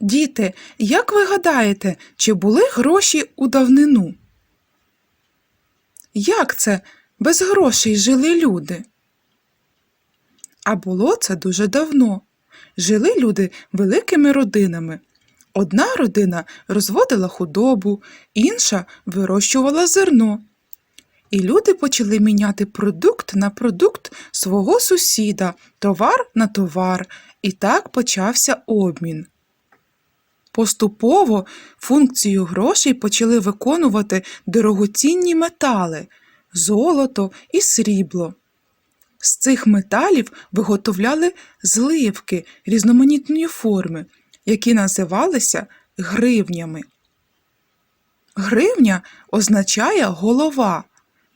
Діти, як ви гадаєте, чи були гроші у давнину? Як це без грошей жили люди? А було це дуже давно. Жили люди великими родинами. Одна родина розводила худобу, інша вирощувала зерно. І люди почали міняти продукт на продукт свого сусіда, товар на товар, і так почався обмін. Поступово функцію грошей почали виконувати дорогоцінні метали золото і срібло. З цих металів виготовляли зливки різноманітної форми, які називалися гривнями. Гривня означає голова.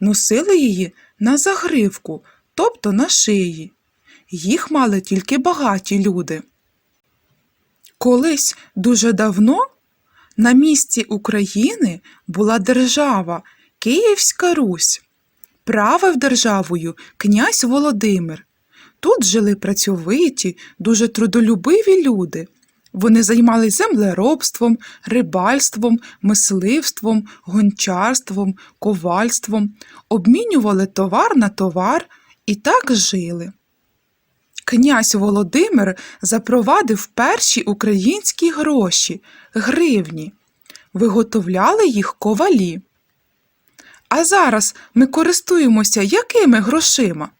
Носили її на загривку, тобто на шиї. Їх мали тільки багаті люди. Колись дуже давно на місці України була держава Київська Русь. Правив державою князь Володимир. Тут жили працьовиті, дуже трудолюбиві люди. Вони займалися землеробством, рибальством, мисливством, гончарством, ковальством, обмінювали товар на товар і так жили. Князь Володимир запровадив перші українські гроші гривні, виготовляли їх ковалі. А зараз ми користуємося якими грошима?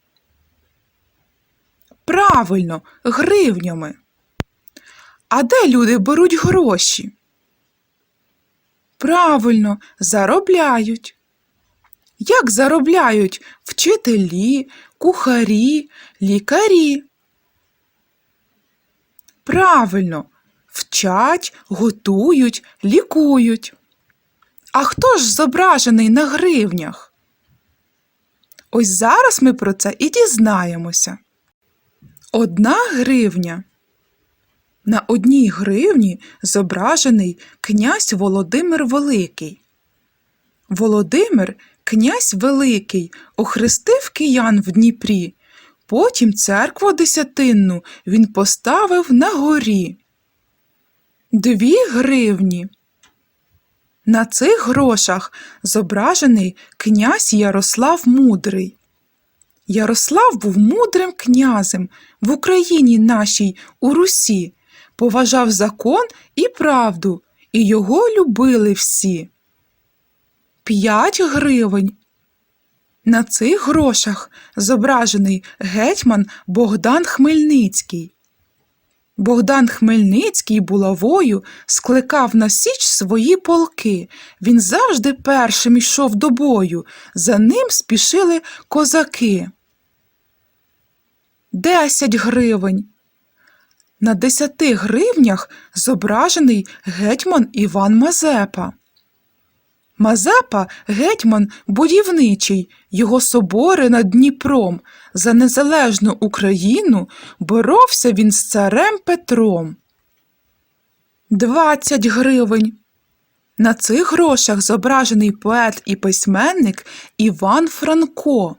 Правильно, гривнями. А де люди беруть гроші? Правильно, заробляють. Як заробляють вчителі, кухарі, лікарі? Правильно, вчать, готують, лікують. А хто ж зображений на гривнях? Ось зараз ми про це і дізнаємося. Одна гривня. На одній гривні зображений князь Володимир Великий. Володимир, князь Великий, охрестив киян в Дніпрі. Потім церкву десятинну він поставив на горі. Дві гривні. На цих грошах зображений князь Ярослав Мудрий. Ярослав був мудрим князем в Україні нашій у Русі, поважав закон і правду, і його любили всі. П'ять гривень. На цих грошах зображений гетьман Богдан Хмельницький. Богдан Хмельницький булавою скликав на січ свої полки. Він завжди першим йшов до бою. За ним спішили козаки. Десять гривень. На десяти гривнях зображений гетьман Іван Мазепа. Мазепа гетьман будівничий, його собори над Дніпром. За незалежну Україну боровся він з царем Петром. Двадцять гривень. На цих грошах зображений поет і письменник Іван Франко.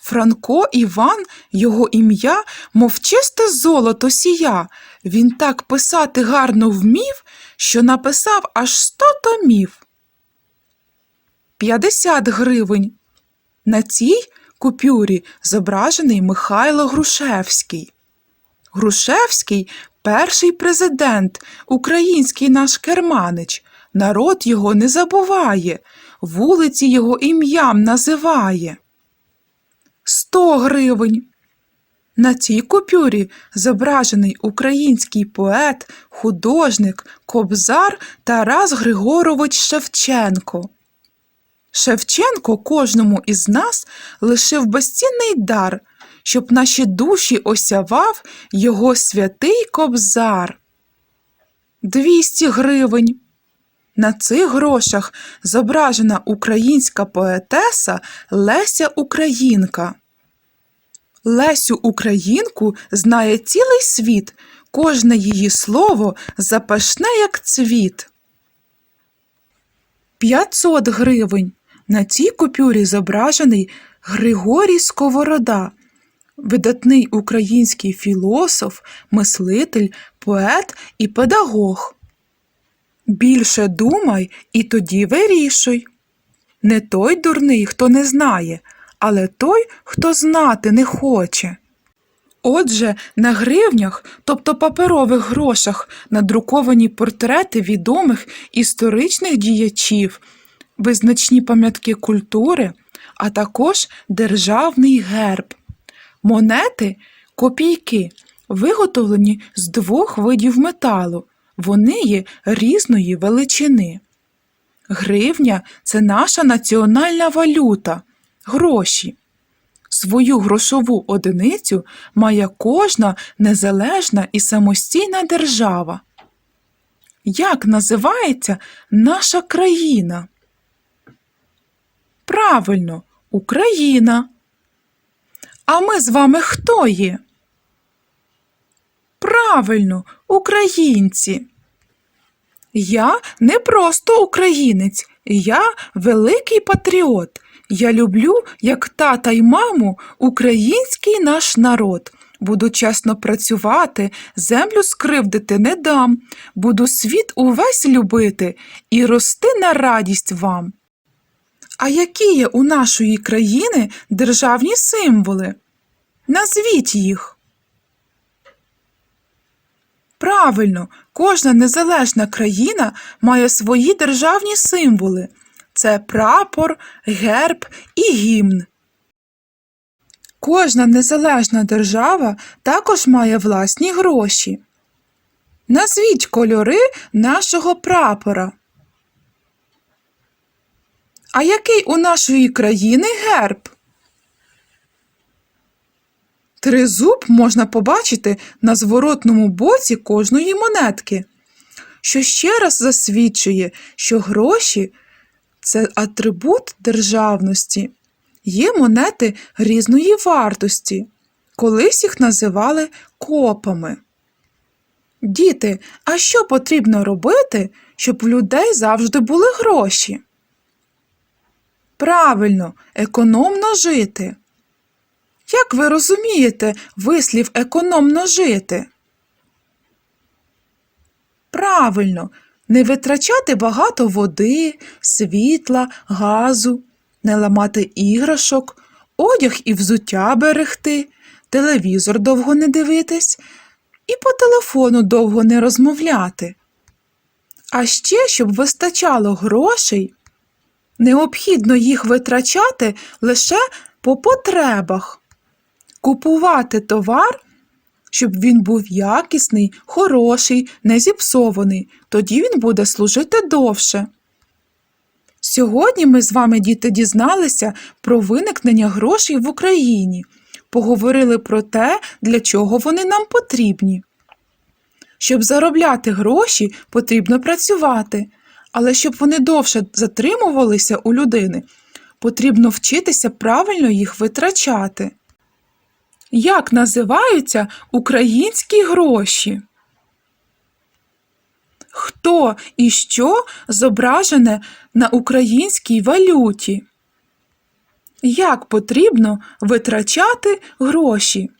Франко Іван, його ім'я, мов чисте золото сія. Він так писати гарно вмів, що написав аж сто томів. 50 гривень. На цій купюрі зображений Михайло Грушевський. Грушевський перший президент, український наш керманич. Народ його не забуває, вулиці його ім'ям називає. 100 гривень. На цій купюрі зображений український поет, художник, кобзар Тарас Григорович Шевченко. Шевченко кожному із нас лишив безцінний дар, щоб наші душі осявав його святий кобзар. Двісті гривень. На цих грошах зображена українська поетеса Леся Українка. Лесю Українку знає цілий світ, кожне її слово запашне, як цвіт. 500 гривень. На цій купюрі зображений Григорій Сковорода. видатний український філософ, мислитель, поет і педагог. Більше думай і тоді вирішуй. Не той дурний, хто не знає, але той, хто знати не хоче. Отже, на гривнях, тобто паперових грошах, надруковані портрети відомих історичних діячів, визначні пам'ятки культури, а також державний герб. Монети копійки виготовлені з двох видів металу. Вони є різної величини. Гривня це наша національна валюта, гроші. Свою грошову одиницю має кожна незалежна і самостійна держава. Як називається наша країна? Правильно, Україна. А ми з вами хто є? Правильно, українці. Я не просто українець, я великий патріот. Я люблю, як тата й маму, український наш народ. Буду чесно працювати, землю скривдити не дам, буду світ увесь любити і рости на радість вам. А які є у нашої країни державні символи? Назвіть їх. Правильно, кожна незалежна країна має свої державні символи. Це прапор, герб і гімн. Кожна незалежна держава також має власні гроші. Назвіть кольори нашого прапора. А який у нашої країни герб? Тризуб можна побачити на зворотному боці кожної монетки, що ще раз засвідчує, що гроші це атрибут державності. Є монети різної вартості. Колись їх називали копами. Діти, а що потрібно робити, щоб в людей завжди були гроші? Правильно, економно жити. Як ви розумієте вислів економно жити? Правильно, не витрачати багато води, світла, газу, не ламати іграшок, одяг і взуття берегти, телевізор довго не дивитись і по телефону довго не розмовляти. А ще, щоб вистачало грошей, необхідно їх витрачати лише по потребах купувати товар, щоб він був якісний, хороший, не зіпсований, тоді він буде служити довше. Сьогодні ми з вами, діти, дізналися про виникнення грошей в Україні, поговорили про те, для чого вони нам потрібні. Щоб заробляти гроші, потрібно працювати, але щоб вони довше затримувалися у людини, потрібно вчитися правильно їх витрачати. Як називаються українські гроші? Хто і що зображене на українській валюті? Як потрібно витрачати гроші?